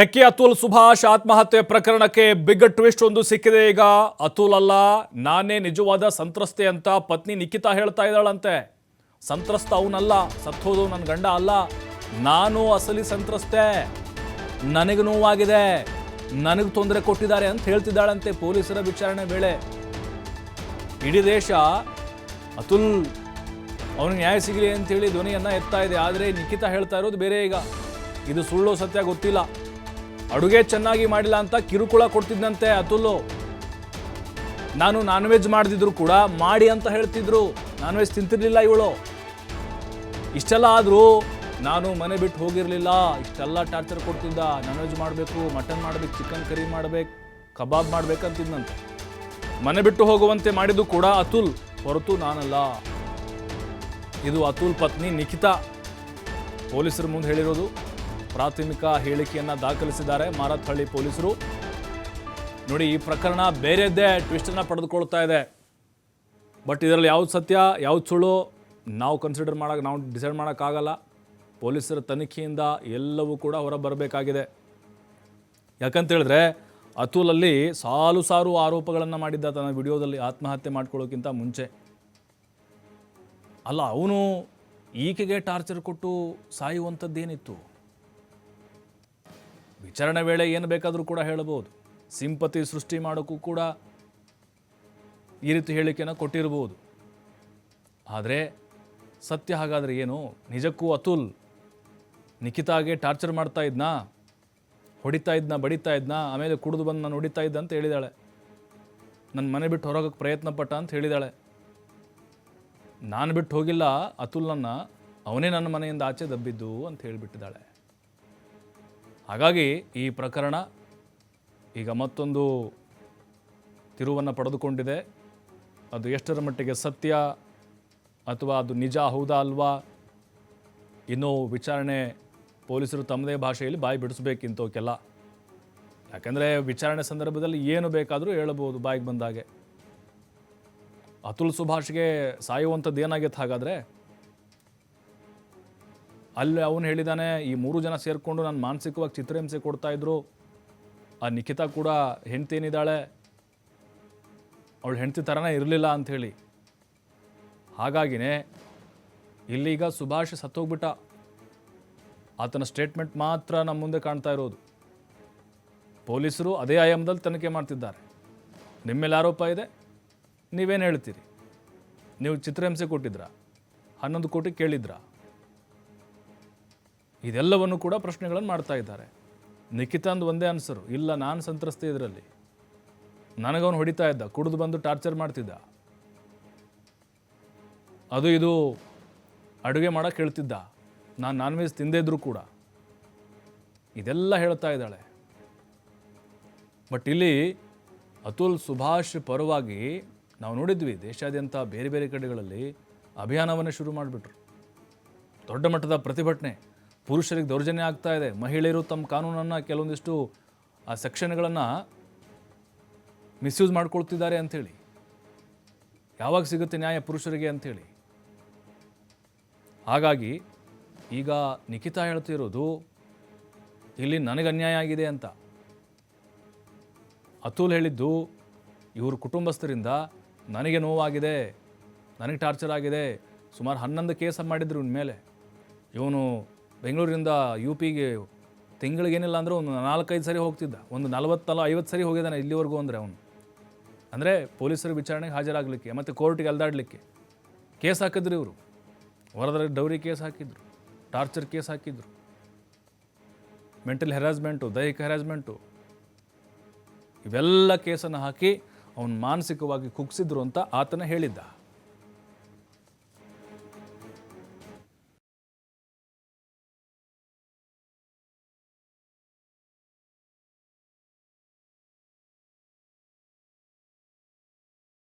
Techie Atul Subhash ಆತ್ಮಹತ್ಯೆ ಪ್ರಕರಣಕ್ಕೆ big twist ಒಂದು ಸಿಕ್ಕಿದೆ. ಈಗ ಅತುಲ್ ಅಲ್ಲ, ನಾನೇ ನಿಜವಾದ ಸಂತ್ರಸ್ತೆ ಅಂತ ಪತ್ನಿ ನಿಖಿತಾ ಹೇಳ್ತಾ ಇದ್ದಾಳಂತೆ. ಸಂತ್ರಸ್ತ ಅವನಲ್ಲ, ಸತ್ತೋದು ನನ್ನ ಗಂಡ ಅಲ್ಲ. ನಾನು ಅಸಲಿ ಸಂತ್ರಸ್ತೆ. ನನಗೆ ನೋವಾಗಿದೆ. ನನಗೆ ತೊಂದರೆ ಕೊಟ್ಟಿದ್ದಾರೆ ಅಂತ ಹೇಳ್ತಿದ್ದಾಳಂತೆ ಪೊಲೀಸರ ವಿಚಾರಣೆ ವೇಳೆ. ಇಡೀ ದೇಶ ಅತುಲ್ ಅವನಿಗೆ ನ್ಯಾಯ ಸಿಗಲಿ ಅಂತೇಳಿ ಧ್ವನಿಯನ್ನು ಎತ್ತಾ ಇದೆ. ಆದರೆ ನಿಖಿತಾ ಹೇಳ್ತಾ ಇರೋದು ಬೇರೆ ಈಗ. ಇದು ಸುಳ್ಳು ಸತ್ಯ ಗೊತ್ತಿಲ್ಲ. ಅಡುಗೆ ಚೆನ್ನಾಗಿ ಮಾಡಿಲ್ಲ ಅಂತ ಕಿರುಕುಳ ಕೊಡ್ತಿದ್ದಂತೆ ಅತುಲ್. ನಾನು ನಾನ್ ವೆಜ್ ಮಾಡ್ದಿದ್ರು ಕೂಡ ಮಾಡಿ ಅಂತ ಹೇಳ್ತಿದ್ರು. ನಾನ್ ವೆಜ್ ತಿಂತಿರ್ಲಿಲ್ಲ ಇವಳು. ಇಷ್ಟೆಲ್ಲ ಆದರೂ ನಾನು ಮನೆ ಬಿಟ್ಟು ಹೋಗಿರಲಿಲ್ಲ. ಇಷ್ಟೆಲ್ಲ ಟಾರ್ಚರ್ ಕೊಡ್ತಿದ್ದ. ನಾನ್ ವೆಜ್ ಮಾಡಬೇಕು ಮಟನ್ ಮಾಡಬೇಕು ಚಿಕನ್ ಕರಿ ಮಾಡಬೇಕು, ಕಬಾಬ್ ಮಾಡ್ಬೇಕಂತಿದ್ದಂತೆ ಮನೆ ಬಿಟ್ಟು ಹೋಗುವಂತೆ ಮಾಡಿದ್ದು ಕೂಡ ಅತುಲ್. ಹೊರತು ನಾನಲ್ಲ. ಇದು ಅತುಲ್ ಪತ್ನಿ ನಿಖಿತಾ. ಪೊಲೀಸರ ಮುಂದೆ ಹೇಳಿರೋದು. ಪ್ರಾಥಮಿಕ ಹೇಳಿಕೆಯನ್ನು ದಾಖಲಿಸಿದ್ದಾರೆ. ಮಾರತ್ಹಳ್ಳಿ ಪೊಲೀಸರು. ನೋಡಿ, ಈ ಪ್ರಕರಣ ಬೇರೆದ್ದೇ ಟ್ವಿಸ್ಟನ್ನು ಪಡೆದುಕೊಳ್ತಾ ಇದೆ. ಬಟ್ ಇದರಲ್ಲಿ ಯಾವ್ದು ಸತ್ಯ, ಯಾವ್ದು ಸುಳ್ಳು, ನಾವು ಕನ್ಸಿಡರ್ ಮಾಡೋಕೆ, ನಾವು ಡಿಸೈಡ್ ಮಾಡೋಕ್ಕಾಗಲ್ಲ. ಪೊಲೀಸರ ತನಿಖೆಯಿಂದ ಎಲ್ಲವೂ ಕೂಡ ಹೊರ ಬರಬೇಕಾಗಿದೆ ಯಾಕಂತೇಳಿದ್ರೆ, ಅತುಲಲ್ಲಿ ಸಾಲು ಸಾರು ಆರೋಪಗಳನ್ನು ಮಾಡಿದ್ದ ತನ್ನ ವಿಡಿಯೋದಲ್ಲಿ ಆತ್ಮಹತ್ಯೆ ಮಾಡ್ಕೊಳ್ಳೋಕ್ಕಿಂತ ಮುಂಚೆ. ಅಲ್ಲ, ಅವನು ಈಕೆಗೆ ಟಾರ್ಚರ್ ಕೊಟ್ಟು ಸಾಯುವಂಥದ್ದೇನಿತ್ತು? ವಿಚಾರಣೆ ವೇಳೆ ಏನು ಬೇಕಾದರೂ ಕೂಡ ಹೇಳಬಹುದು. ಸಿಂಪತಿ ಸೃಷ್ಟಿ ಮಾಡೋಕ್ಕೂ ಕೂಡ ಈ ರೀತಿ ಹೇಳಿಕೆಯನ್ನು ಕೊಟ್ಟಿರಬಹುದು. ಆದರೆ ಸತ್ಯ ಹಾಗಾದರೆ ಏನು? ನಿಜಕ್ಕೂ ಅತುಲ್ ನಿಖಿತಾಗೆ ಟಾರ್ಚರ್ ಮಾಡ್ತಾ ಇದ್ನಾ? ಹೊಡಿತಾ ಇದ್ನ? ಬಡಿತಾ ಇದ್ನ? ಆಮೇಲೆ ಕುಡಿದು ಬಂದು ನಾನು ಹೊಡಿತಾ ಇದ್ದ ಅಂತ ಹೇಳಿದಾಳೆ. ನನ್ನ ಮನೆ ಬಿಟ್ಟು ಹೊರಗಕ್ಕೆ ಪ್ರಯತ್ನ ಪಟ್ಟ ಅಂತ ಹೇಳಿದಾಳೆ. ನಾನು ಬಿಟ್ಟು ಹೋಗಿಲ್ಲ ಅತುಲ್ನನ್ನು ಅವನೇ ನನ್ನ ಮನೆಯಿಂದ ಆಚೆ ದಬ್ಬಿದ್ದು ಅಂತ ಹೇಳಿಬಿಟ್ಟಿದ್ದಾಳೆ ಹಾಗಾಗಿ ಈ ಪ್ರಕರಣ ಈಗ ಮತ್ತೊಂದು ತಿರುವನ್ನು ಪಡೆದುಕೊಂಡಿದೆ. ಅದು ಎಷ್ಟರ ಮಟ್ಟಿಗೆ ಸತ್ಯ ಅಥವಾ ಅದು ನಿಜ ಹೌದಾ ಅಲ್ವಾ ಇನ್ನೂ ವಿಚಾರಣೆ ಪೊಲೀಸರು ತಮ್ಮದೇ ಭಾಷೆಯಲ್ಲಿ ಬಾಯಿ ಬಿಡಿಸ್ಬೇಕಿಂತವಕ್ಕೆಲ್ಲ ಯಾಕೆಂದರೆ ವಿಚಾರಣೆ ಸಂದರ್ಭದಲ್ಲಿ ಏನು ಬೇಕಾದರೂ ಹೇಳಬಹುದು ಬಾಯಿಗೆ ಬಂದಾಗೆ. ಅತುಲ್ ಸುಭಾಷ್ಗೆ ಸಾಯುವಂಥದ್ದು ಏನಾಗಿತ್ತು ಹಾಗಾದರೆ? ಅಲ್ಲಿ ಅವನು ಹೇಳಿದ್ದಾನೆ ಈ ಮೂರು ಜನ ಸೇರಿಕೊಂಡು ನಾನು ಮಾನಸಿಕವಾಗಿ ಚಿತ್ರಹಿಂಸೆ ಕೊಡ್ತಾ ಇದ್ರು. ಆ ನಿಖಿತಾ ಕೂಡ ಹೆಂಡ್ತಿ ಏನಿದ್ದಾಳೆ ಅವಳು ಹೆಂಡ್ತಿ ಥರನೇ ಇರಲಿಲ್ಲ ಅಂಥೇಳಿ ಹಾಗಾಗಿನೇ ಇಲ್ಲಿಗ ಸುಭಾಷ್ ಸತ್ತೋಗ್ಬಿಟ್ಟ. ಆತನ ಸ್ಟೇಟ್ಮೆಂಟ್ ಮಾತ್ರ ನಮ್ಮ ಮುಂದೆ ಕಾಣ್ತಾ ಇರೋದು. ಪೊಲೀಸರು ಅದೇ ಆಯಾಮದಲ್ಲಿ ತನಿಖೆ ಮಾಡ್ತಿದ್ದಾರೆ. ನಿಮ್ಮೇಲೆ ಆರೋಪ ಇದೆ, ನೀವೇನು ಹೇಳ್ತೀರಿ? ನೀವು ಚಿತ್ರಹಿಂಸೆ ಕೊಟ್ಟಿದ್ರಾ? ಹನ್ನೊಂದು ಕೋಟಿ ಕೇಳಿದ್ರಾ? ಇದೆಲ್ಲವನ್ನು ಕೂಡ ಪ್ರಶ್ನೆಗಳನ್ನು ಮಾಡ್ತಾ ಇದ್ದಾರೆ. ನಿಖಿತಾಂದ್ ಒಂದೇ ಅನ್ಸರು, ಇಲ್ಲ ನಾನು ಸಂತ್ರಸ್ತೆ ಇದರಲ್ಲಿ. ನನಗವನು ಹೊಡಿತಾ ಇದ್ದ, ಕುಡಿದು ಬಂದು ಟಾರ್ಚರ್ ಮಾಡ್ತಿದ್ದ. ಅದು ಇದು ಅಡುಗೆ ಮಾಡೋಕೆ ಹೇಳ್ತಿದ್ದ, ನಾನು ನಾನ್ ವೆಜ್ ತಿಂದೇ ಇದ್ರೂ ಕೂಡ. ಇದೆಲ್ಲ ಹೇಳ್ತಾ ಇದ್ದಾಳೆ. ಬಟ್ ಇಲ್ಲಿ ಅತುಲ್ ಸುಭಾಷ್ ಪರವಾಗಿ ನಾವು ನೋಡಿದ್ವಿ, ದೇಶಾದ್ಯಂತ ಬೇರೆ ಬೇರೆ ಕಡೆಗಳಲ್ಲಿ ಅಭಿಯಾನವನ್ನು ಶುರು ಮಾಡಿಬಿಟ್ರು. ದೊಡ್ಡ ಮಟ್ಟದ ಪ್ರತಿಭಟನೆ. ಪುರುಷರಿಗೆ ದೌರ್ಜನ್ಯ ಆಗ್ತಾ ಇದೆ. ಮಹಿಳೆಯರು ತಮ್ಮ ಕಾನೂನನ್ನು ಕೆಲವೊಂದಿಷ್ಟು ಆ ಸೆಕ್ಷನ್ಗಳನ್ನು ಮಿಸ್ಯೂಸ್ ಮಾಡ್ಕೊಳ್ತಿದ್ದಾರೆ ಅಂಥೇಳಿ. ಯಾವಾಗ ಸಿಗುತ್ತೆ ನ್ಯಾಯ ಪುರುಷರಿಗೆ ಅಂಥೇಳಿ. ಹಾಗಾಗಿ ಈಗ ನಿಖಿತಾ ಹೇಳ್ತಿರೋದು ಇಲ್ಲಿ ನನಗೆ ಅನ್ಯಾಯ ಆಗಿದೆ ಅಂತ. ಅತುಲ್ ಹೇಳಿದ್ದು, ಇವ್ರ ಕುಟುಂಬಸ್ಥರಿಂದ ನನಗೆ ನೋವಾಗಿದೆ, ನನಗೆ ಟಾರ್ಚರ್ ಆಗಿದೆ. ಸುಮಾರು ಹನ್ನೊಂದು ಕೇಸ್ ಮಾಡಿದ್ರು ಮೇಲೆ ಇವನು ಬೆಂಗಳೂರಿಂದ ಯು ಪಿಗೆ ತಿಂಗಳಿಗೇನಿಲ್ಲ ಅಂದರೆ ಒಂದು ನಾಲ್ಕೈದು ಸರಿ ಹೋಗ್ತಿದ್ದ. ಒಂದು ನಲವತ್ತಲ್ಲ ಐವತ್ತು ಸರಿ ಹೋಗಿದ್ದಾನೆ ಇಲ್ಲಿವರೆಗೂ ಅಂದರೆ ಅವನು. ಅಂದರೆ ಪೊಲೀಸರು ವಿಚಾರಣೆಗೆ ಹಾಜರಾಗಲಿಕ್ಕೆ ಮತ್ತು ಕೋರ್ಟಿಗೆ ಅಲ್ದಾಡಲಿಕ್ಕೆ ಕೇಸ್ ಹಾಕಿದ್ರು ಇವರು. ಹೊರದ್ರ ಡೌರಿ ಕೇಸ್ ಹಾಕಿದ್ರು, ಟಾರ್ಚರ್ ಕೇಸ್ ಹಾಕಿದ್ರು. ಮೆಂಟಲ್ ಹೆರಾಸ್ಮೆಂಟು, ದೈಹಿಕ ಹೆರಾಸ್ಮೆಂಟು, ಇವೆಲ್ಲ ಕೇಸನ್ನು ಹಾಕಿ ಅವನು ಮಾನಸಿಕವಾಗಿ ಕುಗ್ಸಿದ್ರು ಅಂತ ಆತನ ಹೇಳಿದ್ದ.